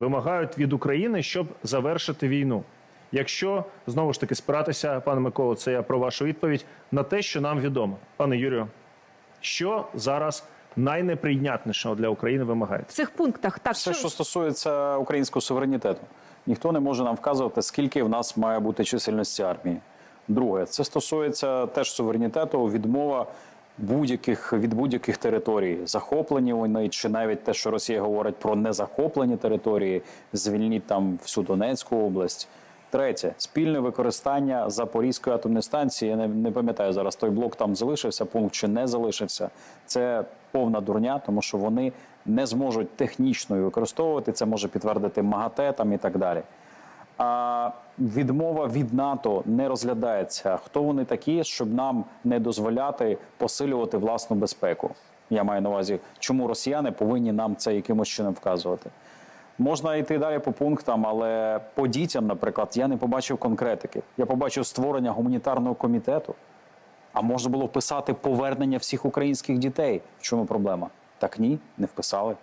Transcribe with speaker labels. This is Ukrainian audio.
Speaker 1: вимагають від України, щоб завершити війну. Якщо знову ж таки спиратися, пане Миколо, це я про вашу відповідь на те, що нам відомо, пане Юрію, що зараз найнеприйнятнішого для України вимагається?
Speaker 2: В цих пунктах так
Speaker 3: Все, що стосується українського суверенітету, ніхто не може нам вказувати, скільки в нас має бути чисельності армії. Друге, це стосується теж суверенітету, відмова будь-яких від будь-яких територій, захоплені вони, чи навіть те, що Росія говорить про незахоплені території, звільніть там всю Донецьку область. Третє спільне використання Запорізької атомної станції. Я не, не пам'ятаю зараз. Той блок там залишився, пункт чи не залишився. Це повна дурня, тому що вони не зможуть технічно використовувати. Це може підтвердити МАГАТЕ там і так далі. А відмова від НАТО не розглядається. Хто вони такі, щоб нам не дозволяти посилювати власну безпеку? Я маю на увазі, чому росіяни повинні нам це якимось чином вказувати. Можна йти далі по пунктам, але по дітям, наприклад, я не побачив конкретики. Я побачив створення гуманітарного комітету. А можна було вписати повернення всіх українських дітей. В чому проблема? Так ні, не вписали.